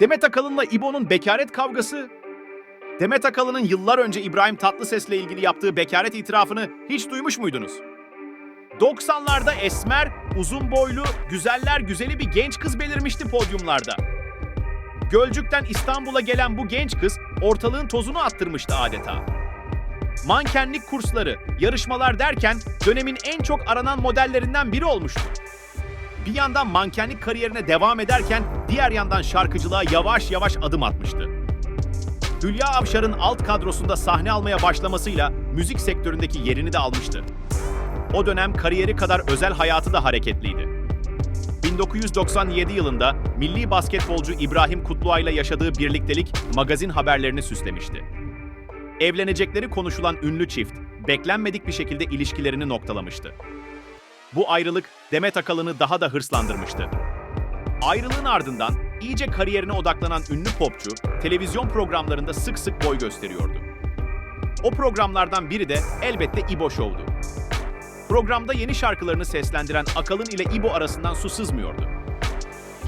Demet Akalın'la İbo'nun bekaret kavgası. Demet Akalın'ın yıllar önce İbrahim Tatlıses'le ilgili yaptığı bekaret itirafını hiç duymuş muydunuz? 90'larda esmer, uzun boylu, güzeller güzeli bir genç kız belirmişti podyumlarda. Gölcük'ten İstanbul'a gelen bu genç kız ortalığın tozunu attırmıştı adeta. Mankenlik kursları, yarışmalar derken dönemin en çok aranan modellerinden biri olmuştu. Bir yandan mankenlik kariyerine devam ederken diğer yandan şarkıcılığa yavaş yavaş adım atmıştı. Hülya Avşar'ın alt kadrosunda sahne almaya başlamasıyla müzik sektöründeki yerini de almıştı. O dönem kariyeri kadar özel hayatı da hareketliydi. 1997 yılında milli basketbolcu İbrahim Kutluay ile yaşadığı birliktelik magazin haberlerini süslemişti. Evlenecekleri konuşulan ünlü çift, beklenmedik bir şekilde ilişkilerini noktalamıştı. Bu ayrılık Demet Akalın'ı daha da hırslandırmıştı. Ayrılığın ardından iyice kariyerine odaklanan ünlü popçu, televizyon programlarında sık sık boy gösteriyordu. O programlardan biri de elbette İbo Show'du. Programda yeni şarkılarını seslendiren Akalın ile İbo arasından su sızmıyordu.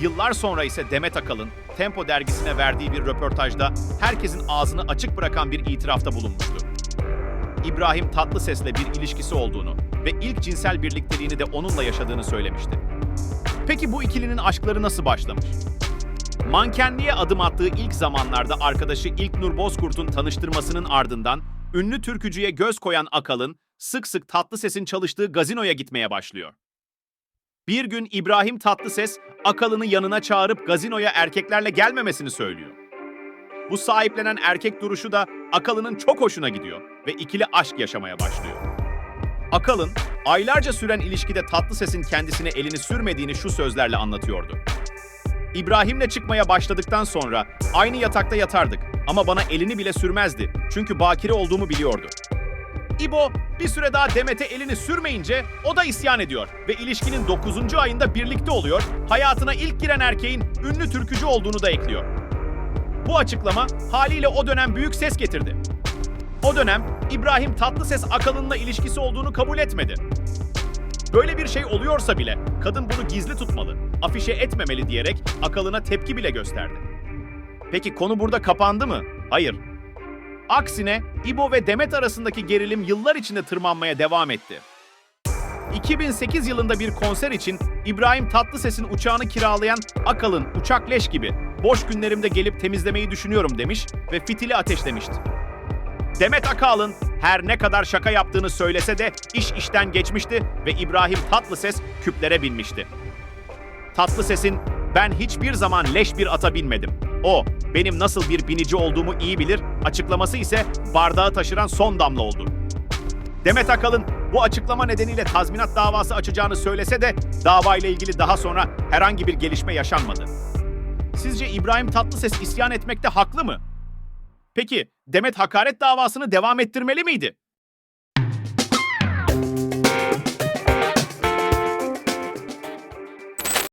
Yıllar sonra ise Demet Akalın, Tempo dergisine verdiği bir röportajda herkesin ağzını açık bırakan bir itirafta bulunmuştu. İbrahim Tatlıses'le bir ilişkisi olduğunu ve ilk cinsel birlikteliğini de onunla yaşadığını söylemişti. Peki bu ikilinin aşkları nasıl başlamış? Mankenliğe adım attığı ilk zamanlarda arkadaşı İlknur Bozkurt'un tanıştırmasının ardından ünlü türkücüye göz koyan Akalın sık sık Tatlıses'in çalıştığı gazinoya gitmeye başlıyor. Bir gün İbrahim Tatlıses Akalın'ı yanına çağırıp gazinoya erkeklerle gelmemesini söylüyor. Bu sahiplenen erkek duruşu da Akalın'ın çok hoşuna gidiyor ve ikili aşk yaşamaya başlıyor. Akalın, aylarca süren ilişkide Tatlıses'in kendisine elini sürmediğini şu sözlerle anlatıyordu. İbrahim'le çıkmaya başladıktan sonra aynı yatakta yatardık ama bana elini bile sürmezdi çünkü bakire olduğumu biliyordu. İbo bir süre daha Demet'e elini sürmeyince o da isyan ediyor ve ilişkinin 9. ayında birlikte oluyor, hayatına ilk giren erkeğin ünlü türkücü olduğunu da ekliyor. Bu açıklama haliyle o dönem büyük ses getirdi. O dönem İbrahim Tatlıses Akalın'la ilişkisi olduğunu kabul etmedi. Böyle bir şey oluyorsa bile kadın bunu gizli tutmalı, afişe etmemeli diyerek Akalın'a tepki bile gösterdi. Peki konu burada kapandı mı? Hayır. Aksine İbo ve Demet arasındaki gerilim yıllar içinde tırmanmaya devam etti. 2008 yılında bir konser için İbrahim Tatlıses'in uçağını kiralayan Akalın uçak leş gibi boş günlerimde gelip temizlemeyi düşünüyorum demiş ve fitili ateşlemişti. Demet Akalın her ne kadar şaka yaptığını söylese de iş işten geçmişti ve İbrahim Tatlıses küplere binmişti. Tatlıses'in ben hiçbir zaman leş bir ata binmedim. O benim nasıl bir binici olduğumu iyi bilir açıklaması ise bardağı taşıran son damla oldu. Demet Akalın bu açıklama nedeniyle tazminat davası açacağını söylese de davayla ilgili daha sonra herhangi bir gelişme yaşanmadı. Sizce İbrahim Tatlıses isyan etmekte haklı mı? Peki Demet hakaret davasını devam ettirmeli miydi?